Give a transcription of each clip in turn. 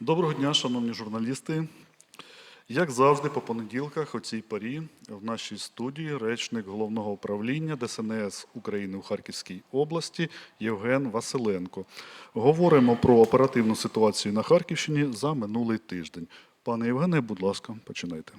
Доброго дня, шановні журналісти. Як завжди, по понеділках о цій порі в нашій студії речник головного управління ДСНС України у Харківській області Євген Василенко. Говоримо про оперативну ситуацію на Харківщині за минулий тиждень. Пане Євгене, будь ласка, починайте.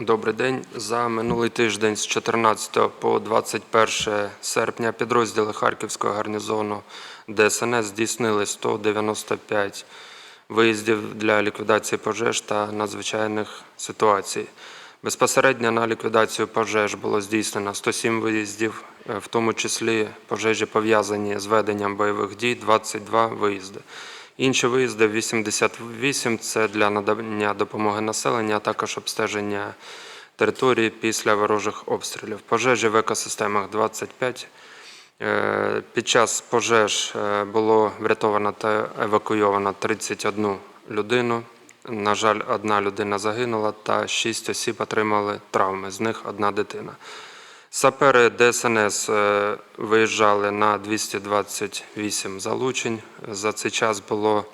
Добрий день. За минулий тиждень з 14 по 21 серпня підрозділи Харківського гарнізону ДСНС здійснили 195 виїздів для ліквідації пожеж та надзвичайних ситуацій. Безпосередньо на ліквідацію пожеж було здійснено 107 виїздів, е, в тому числі пожежі пов'язані з веденням бойових дій 22 виїзди. Інші виїзди 88 – це для надання допомоги населенню, а також обстеження території після ворожих обстрілів. Пожежі в екосистемах 25. Е, Під час пожеж е, було врятовано та евакуйовано 31 людину. На жаль, одна людина загинула та 6 осіб отримали травми, з них одна дитина. Сапери ДСНС е, виїжджали на 228 залучень. За цей час було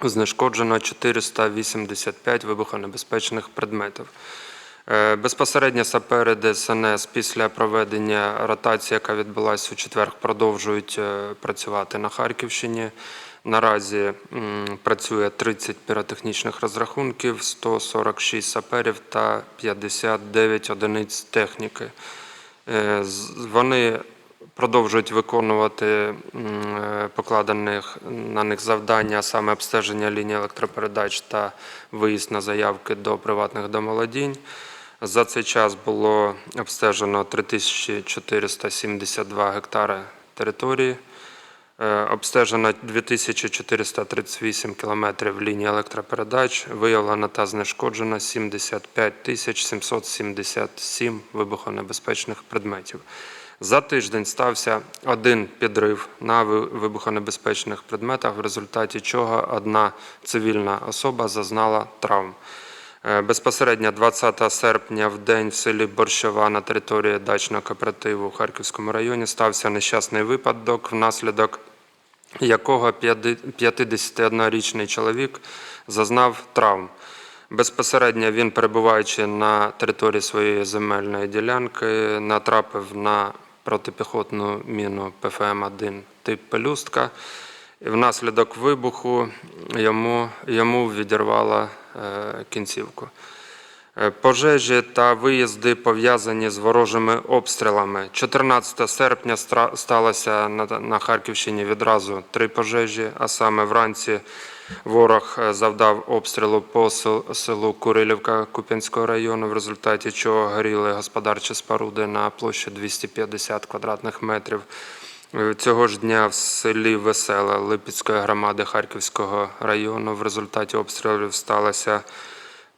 знешкоджено 485 вибухонебезпечних предметів. Е, Безпосередньо сапери ДСНС після проведення ротації, яка відбулася у четвер, продовжують е, працювати на Харківщині. Наразі працює 30 піротехнічних розрахунків, 146 саперів та 59 одиниць техніки. Е, Вони продовжують виконувати покладених на них завдання, саме обстеження лінії електропередач та виїзд на заявки до приватних домолодінь. За цей час було обстежено 3472 гектари території. Е, Обстежено 2438 кілометрів лінії електропередач, виявлено та знешкоджено 75 777 вибухонебезпечних предметів. За тиждень стався один підрив на вибухонебезпечних предметах, в результаті чого одна цивільна особа зазнала травм. Е, Безпосередньо 20 серпня в день в селі Борщова на території дачного кооперативу в Харківському районі стався нещасний випадок, внаслідок якого 51-річний чоловік зазнав травм. Безпосередньо він, перебуваючи на території своєї земельної ділянки, натрапив на протипіхотну міну ПФМ-1 тип пелюстка. Внаслідок вибуху йому, йому відірвало е, кінцівку. Е, Пожежі та виїзди пов'язані з ворожими обстрілами. 14 серпня сталося на, Харківщині відразу три пожежі, а саме вранці ворог е, завдав обстрілу по сел- селу Курилівка Куп'янського району, в результаті чого горіли господарчі споруди на площі 250 квадратних метрів. Цього ж дня в селі Веселе Липецької громади Харківського району в результаті обстрілів сталася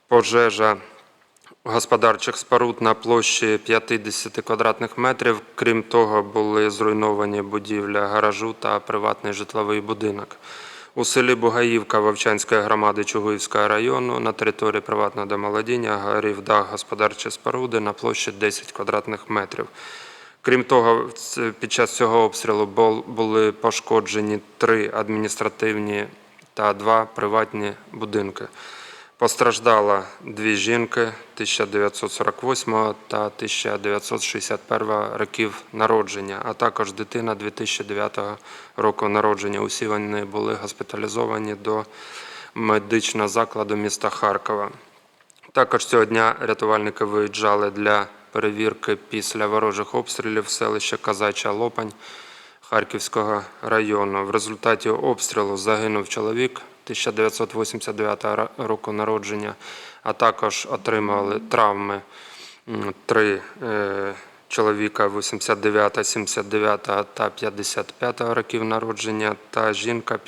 пожежа господарчих споруд на площі 50 квадратних метрів. Крім того, були зруйновані будівля гаражу та приватний житловий будинок. У селі Бугаївка Вовчанської громади Чугуївського району на території приватного домолодіння горів дах господарчої споруди на площі 10 квадратних метрів. Крім того, під час цього обстрілу були пошкоджені три адміністративні та два приватні будинки. Постраждало дві жінки 1948 та 1961 років народження, а також дитина 2009 року народження. Усі вони були госпіталізовані до медичного закладу міста Харкова. Також цього дня рятувальники виїжджали для перевірки після ворожих обстрілів в селище Казача Лопань Харківського району. В результаті обстрілу загинув чоловік 1989 року народження, а також отримали травми три е, чоловіка 89, 79 та 55 років народження та жінка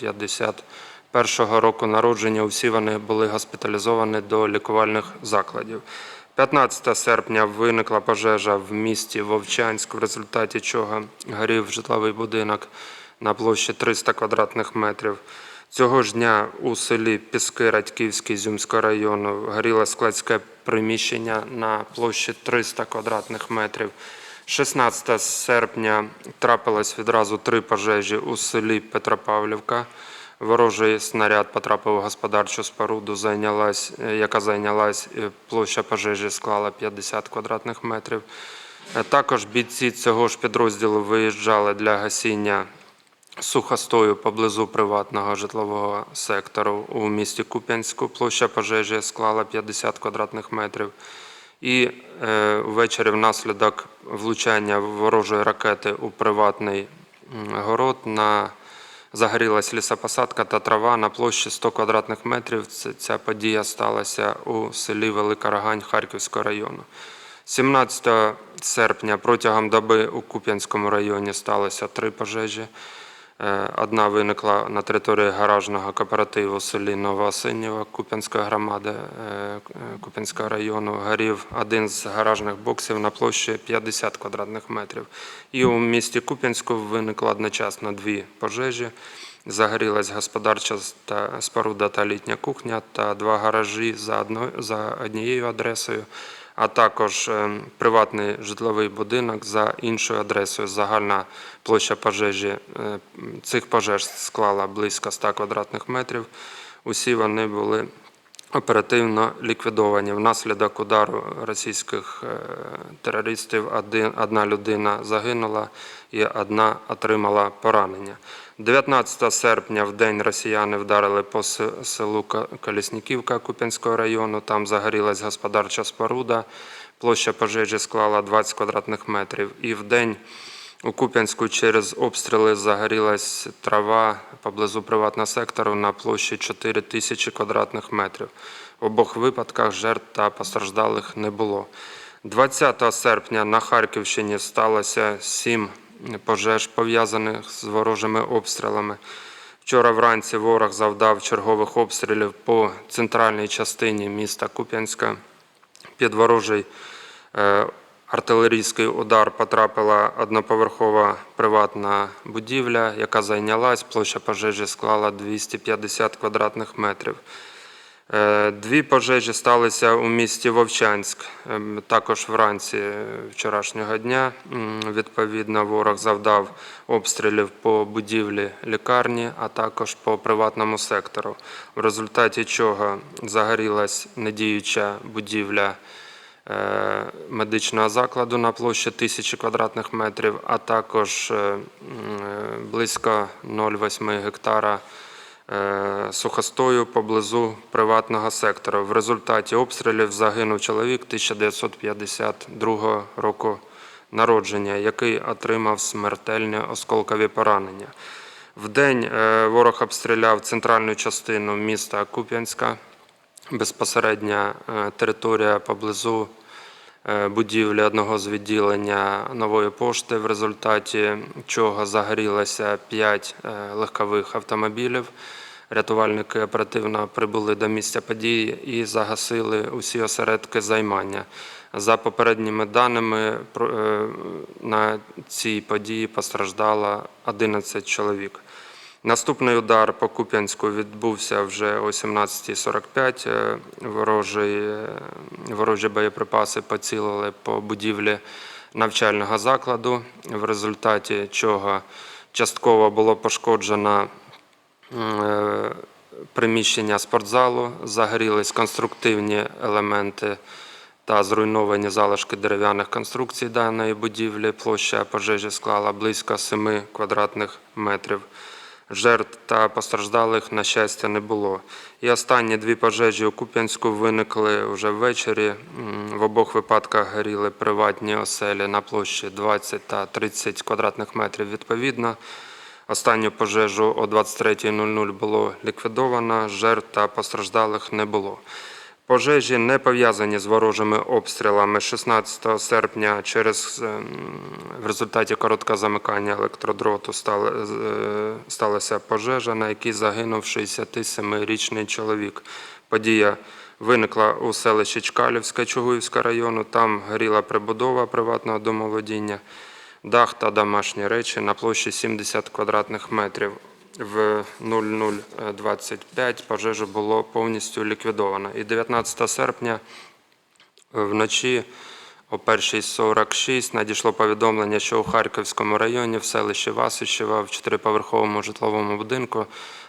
51 року народження. Усі вони були госпіталізовані до лікувальних закладів. 15 серпня виникла пожежа в місті Вовчанськ, в результаті чого горів житловий будинок на площі 300 квадратних метрів. Цього ж дня у селі Піски Радьківський Зюмського району горіло складське приміщення на площі 300 квадратних метрів. 16 серпня трапилось відразу три пожежі у селі Петропавлівка Ворожий снаряд потрапив у господарчу споруду, зайнялась, е, яка зайнялась, площа пожежі склала 50 квадратних метрів. Е, Також бійці цього ж підрозділу виїжджали для гасіння сухостою поблизу приватного житлового сектору у місті Куп'янську. Площа пожежі склала 50 квадратних метрів. І е, ввечері внаслідок влучання ворожої ракети у приватний город на загорілась лісопосадка та трава на площі 100 квадратних метрів. Ця подія сталася у селі Велика Рогань Харківського району. 17 серпня протягом доби у Куп'янському районі сталося три пожежі. Е, Одна виникла на території гаражного кооперативу селі Новоосинєва Куп'янської громади е, е, Куп'янського району. Горів один з гаражних боксів на площі 50 квадратних метрів. І у місті Куп'янську виникло одночасно дві пожежі. Загорілась господарча споруда та літня кухня та два гаражі за однією адресою, а також е, приватний житловий будинок за іншою адресою. Загальна площа пожежі е, цих пожеж склала близько 100 квадратних метрів. Усі вони були оперативно ліквідовані. Внаслідок удару російських е, терористів одна людина загинула і одна отримала поранення. 19 серпня в день росіяни вдарили по селу Ка- Колісніківка Куп'янського району. Там загорілась господарча споруда. Площа пожежі склала 20 квадратних метрів. І в день у Куп'янську через обстріли загорілась трава поблизу приватного сектору на площі 4 тисячі квадратних метрів. В обох випадках жертв та постраждалих не було. 20 серпня на Харківщині сталося сім пожеж, пов'язаних з ворожими обстрілами. Вчора вранці ворог завдав чергових обстрілів по центральній частині міста Куп'янська. Під ворожий е, артилерійський удар потрапила одноповерхова приватна будівля, яка зайнялась. Площа пожежі склала 250 квадратних метрів. Е, Дві пожежі сталися у місті Вовчанськ, ем, також вранці е, вчорашнього дня. Відповідно, ворог завдав обстрілів по будівлі лікарні, а також по приватному сектору, в результаті чого загорілась недіюча будівля е, медичного закладу на площі 1000 квадратних метрів, а також е, е, близько 0,8 гектара е, сухостою поблизу приватного сектору. В результаті обстрілів загинув чоловік 1952 року народження, який отримав смертельні осколкові поранення. Вдень е, ворог обстріляв центральну частину міста Куп'янська, безпосередня е, територія поблизу е, будівлі одного з відділення нової пошти, в результаті чого загорілося 5 легкових автомобілів. Рятувальники оперативно прибули до місця події і загасили усі осередки займання. За попередніми даними, е, на цій події постраждало 11 чоловік. Наступний удар по Куп'янську відбувся вже о 17.45. Е, Ворожі, е, ворожі боєприпаси поцілили по будівлі навчального закладу, в результаті чого частково було пошкоджено е, приміщення спортзалу, загорілись конструктивні елементи та зруйновані залишки дерев'яних конструкцій даної будівлі. Площа пожежі склала близько 7 квадратних метрів. Жертв та постраждалих, на щастя, не було. І останні дві пожежі у Куп'янську виникли вже ввечері. В обох випадках горіли приватні оселі на площі 20 та 30 квадратних метрів відповідно. Останню пожежу о 23.00 було ліквідовано, жертв та постраждалих не було. Пожежі не пов'язані з ворожими обстрілами. 16 серпня через ем, в результаті короткого замикання електродроту е, сталася пожежа, на якій загинув 67-річний чоловік. Подія виникла у селищі Чкалівське Чугуївського району. Там горіла прибудова приватного домоволодіння, дах та домашні речі на площі 70 квадратних метрів. В 0025 пожежа було повністю ліквідовано. І 19 серпня вночі о 1.46 надійшло повідомлення, що у Харківському районі в селищі Васищева в чотириповерховому житловому будинку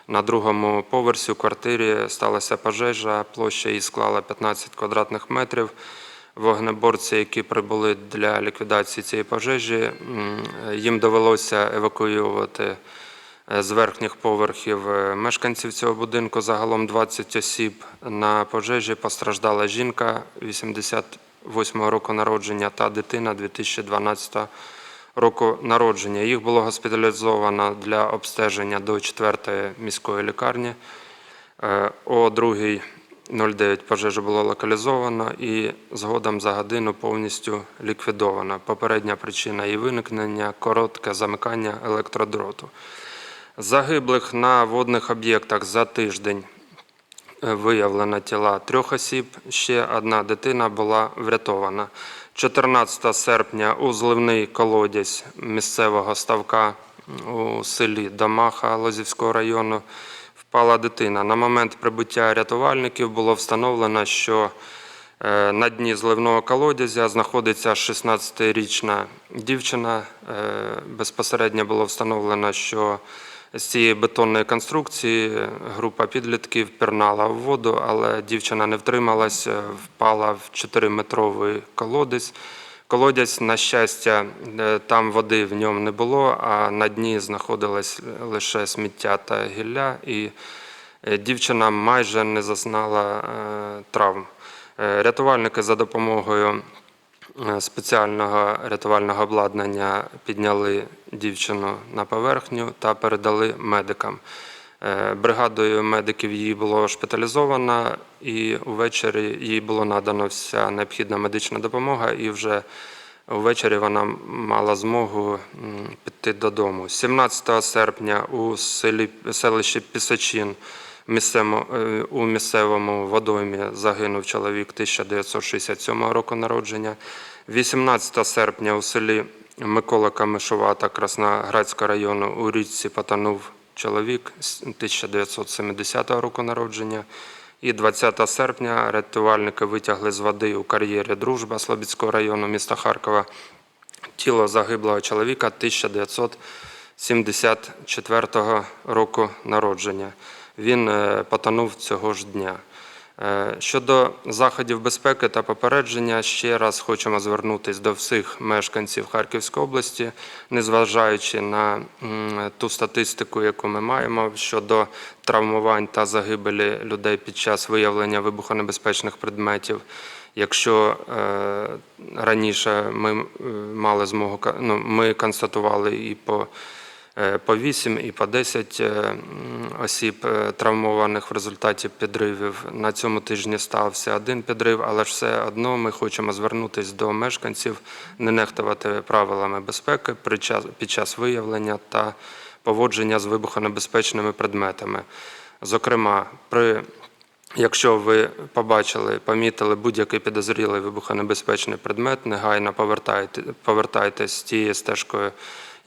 На другому поверсі у квартирі сталася пожежа, площа її склала 15 квадратних метрів. Вогнеборці, які прибули для ліквідації цієї пожежі, їм довелося евакуювати з верхніх поверхів е, мешканців цього будинку. Загалом 20 осіб на пожежі постраждала жінка 88-го року народження та дитина 2012 року народження. Їх було госпіталізовано для обстеження до 4-ї міської лікарні. Е, О 2.09 пожежа було локалізовано і згодом за годину повністю ліквідовано. Попередня причина її виникнення коротке замикання електродроту. Загиблих на водних об'єктах за тиждень е, виявлено тіла трьох осіб. Ще одна дитина була врятована. 14 серпня у зливний колодязь місцевого ставка у селі Домаха Лозівського району впала дитина. На момент прибуття рятувальників було встановлено, що е, на дні зливного колодязя знаходиться 16-річна дівчина. Е, Безпосередньо було встановлено, що з цієї бетонної конструкції група підлітків пірнала в воду, але дівчина не втрималась, е, впала в 4-метровий колодязь. Колодязь, на щастя, е, там води в ньому не було, а на дні знаходилось лише сміття та гілля, і е, дівчина майже не зазнала травм. Рятувальники за допомогою спеціального рятувального обладнання підняли дівчину на поверхню та передали медикам. Е, Бригадою медиків її було шпиталізовано, і увечері їй було надано вся необхідна медична допомога, і вже увечері вона мала змогу піти додому. 17 серпня у селі, селищі е, у місцевому водоймі загинув чоловік 1967 року народження. 18 серпня у селі Микола Камишувата Красноградського району у річці потонув чоловік 1970 року народження. І 20 серпня рятувальники витягли з води у кар'єрі Дружба Слобідського району міста Харкова тіло загиблого чоловіка 1974 року народження. Він е, потонув цього ж дня. Е, Щодо заходів безпеки та попередження, ще раз хочемо звернутися до всіх мешканців Харківської області, незважаючи на ту статистику, яку ми маємо щодо травмувань та загибелі людей під час виявлення вибухонебезпечних предметів. Якщо е, раніше ми мали змогу ну, ми констатували і по по 8 і по 10 е, осіб е, травмованих в результаті підривів. На цьому тижні стався один підрив, але ж все одно ми хочемо звернутися до мешканців, не нехтувати правилами безпеки під час виявлення та поводження з вибухонебезпечними предметами. Зокрема, при Якщо ви побачили, помітили будь-який підозрілий вибухонебезпечний предмет, негайно повертайте, повертайтесь тією стежкою,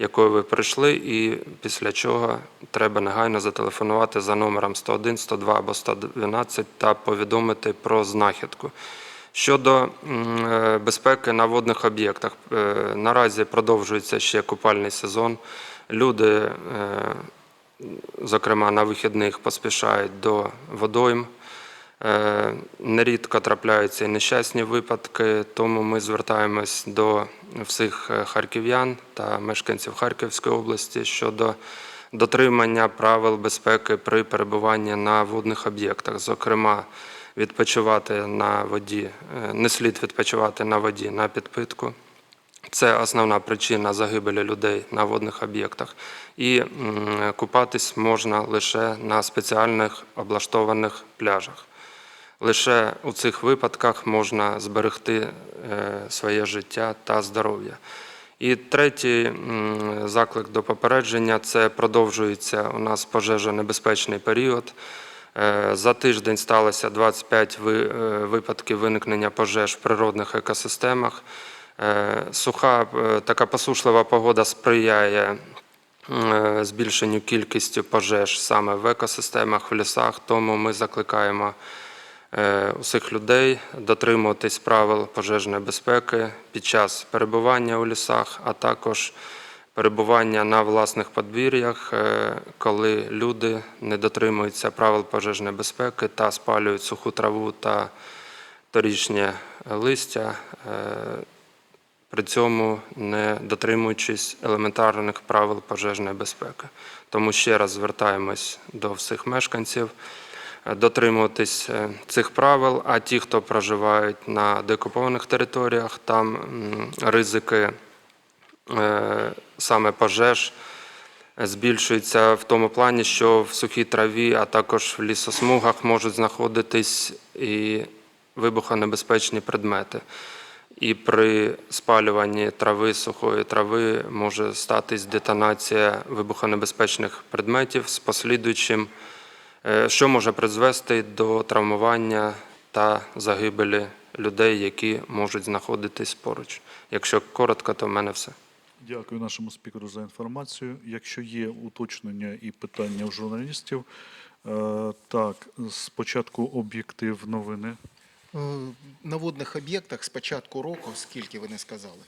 якою ви прийшли, і після чого треба негайно зателефонувати за номером 101, 102 або 112 та повідомити про знахідку. Щодо е, безпеки на водних об'єктах, е, наразі продовжується ще купальний сезон. Люди, е, зокрема на вихідних, поспішають до водойм. Е, Нерідко трапляються нещасні випадки, тому ми звертаємось до всіх е, харків'ян та мешканців Харківської області щодо дотримання правил безпеки при перебуванні на водних об'єктах. Зокрема, відпочивати на воді, е, не слід відпочивати на воді на підпитку. Це основна причина загибелі людей на водних об'єктах. І купатись можна лише на спеціальних облаштованих пляжах. Лише у цих випадках можна зберегти е, своє життя та здоров'я. І третій заклик до попередження це продовжується у нас пожежонебезпечний період. Е, За тиждень сталося 25 е, випадків виникнення пожеж в природних екосистемах. Суха така посушлива погода сприяє збільшенню кількістю пожеж саме в екосистемах, в лісах. Тому ми закликаємо усіх людей дотримуватись правил пожежної безпеки під час перебування у лісах, а також перебування на власних подвір'ях, е, коли люди не дотримуються правил пожежної безпеки та спалюють суху траву та торічнє листя, е, при цьому не дотримуючись елементарних правил пожежної безпеки. Тому ще раз звертаємось до всіх мешканців е, дотримуватись е, цих правил, а ті, хто проживають на деокупованих територіях, там ризики е, саме пожеж збільшуються в тому плані, що в сухій траві, а також в лісосмугах можуть знаходитись і вибухонебезпечні предмети. І при спалюванні трави, сухої трави може статись детонація вибухонебезпечних предметів з послідуючим, е, що може призвести до травмування та загибелі людей, які можуть знаходитись поруч. Якщо коротко, то в мене все. Дякую нашому спікеру за інформацію. Якщо є уточнення і питання у журналістів, е, так, спочатку об'єктив новини. Е, На водних об'єктах з початку року, скільки ви не сказали?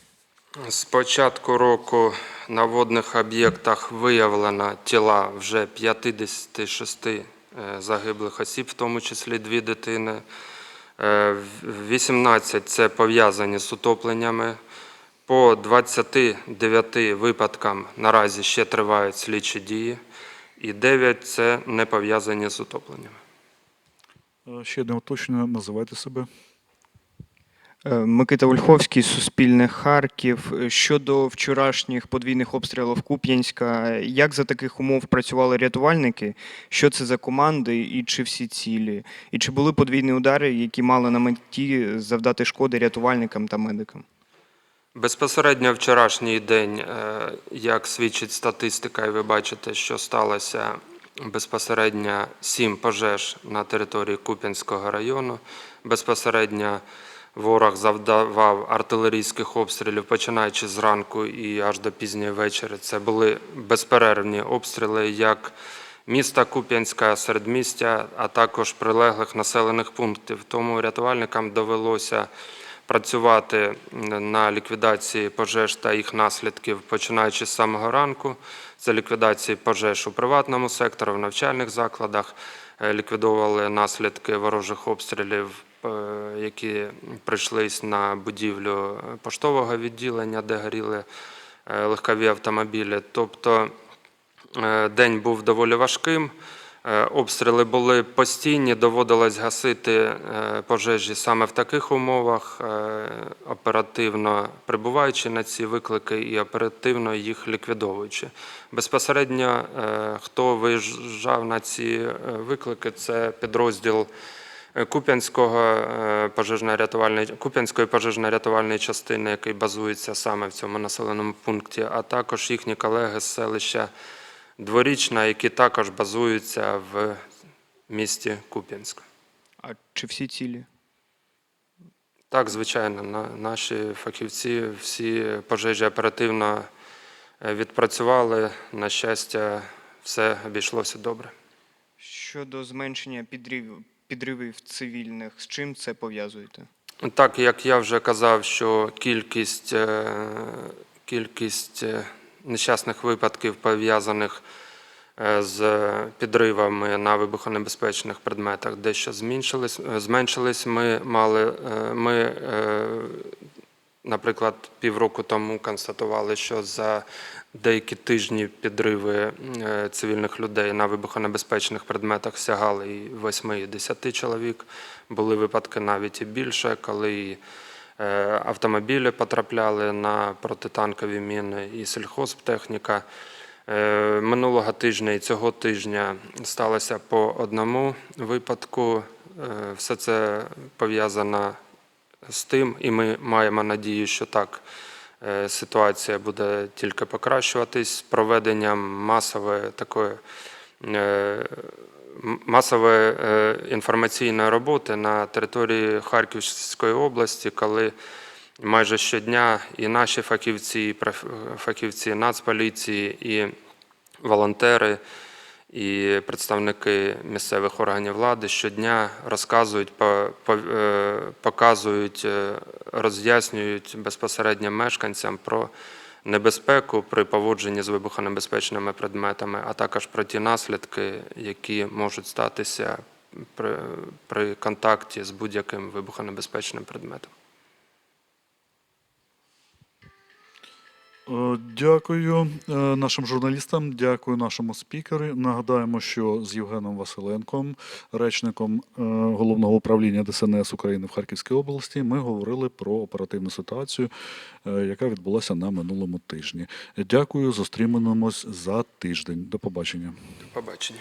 З початку року на водних об'єктах виявлено тіла вже 56 е, загиблих осіб, в тому числі дві дитини. Е, 18 – це пов'язані з утопленнями. По 29 випадкам наразі ще тривають слідчі дії, і 9 – це не пов'язані з утопленнями. Е, Ще одне уточнення, називайте себе. Е, Микита Ольховський, Суспільне Харків. Е, Щодо вчорашніх подвійних обстрілів Куп'янська, як за таких умов працювали рятувальники? Що це за команди і чи всі цілі? І чи були подвійні удари, які мали на меті завдати шкоди рятувальникам та медикам? Безпосередньо вчорашній день, е, як свідчить статистика, і ви бачите, що сталося безпосередньо сім пожеж на території Куп'янського району. Безпосередньо ворог завдавав артилерійських обстрілів, починаючи з ранку і аж до пізньої вечора. Це були безперервні обстріли як міста Куп'янська, середмістя, а також прилеглих населених пунктів. Тому рятувальникам довелося працювати на ліквідації пожеж та їх наслідків, починаючи з самого ранку. Це ліквідації пожеж у приватному секторі, в навчальних закладах, е, ліквідовували наслідки ворожих обстрілів, які прийшлись на будівлю поштового відділення, де горіли е, легкові автомобілі. Тобто Е, День був доволі важким. Е, Обстріли були постійні, доводилось гасити е, пожежі саме в таких умовах, е, оперативно прибуваючи на ці виклики і оперативно їх ліквідовуючи. Безпосередньо, е, хто виїжджав на ці е, виклики, це підрозділ е, Куп'янського е, пожежно-рятувальної Куп'янської пожежно-рятувальної частини, який базується саме в цьому населеному пункті, а також їхні колеги з селища Дворічна, які також базуються в місті Куп'янськ. А чи всі цілі? Так, звичайно, наші фахівці всі пожежі оперативно е, відпрацювали. На щастя, все обійшлося добре. Щодо зменшення підривів, підривів цивільних, з чим це пов'язуєте? Так, як я вже казав, що кількість, е, кількість е, нещасних випадків, пов'язаних е, з підривами на вибухонебезпечних предметах, дещо зменшились. Ми мали, ми, наприклад, півроку тому констатували, що за деякі тижні підриви е, цивільних людей на вибухонебезпечних предметах сягали і 8, і 10 чоловік. Були випадки навіть і більше, коли е, автомобілі потрапляли на протитанкові міни і сільхозтехніка. Е, Минулого тижня і цього тижня сталося по одному випадку. Все це пов'язано з тим, і ми маємо надію, що так е, ситуація буде тільки покращуватись. Проведенням масової такої е, масової е, інформаційної роботи на території Харківської області, коли майже щодня і наші фахівці, і фахівці Нацполіції, і волонтери, і представники місцевих органів влади щодня розказують, е, показують, е, роз'яснюють безпосередньо мешканцям про небезпеку при поводженні з вибухонебезпечними предметами, а також про ті наслідки, які можуть статися при, при контакті з будь-яким вибухонебезпечним предметом. Дякую е, нашим журналістам, дякую нашому спікеру. Нагадаємо, що з Євгеном Василенком, речником е, головного управління ДСНС України в Харківській області, ми говорили про оперативну ситуацію, е, яка відбулася на минулому тижні. Дякую, зустрінемось за тиждень. До побачення. До побачення.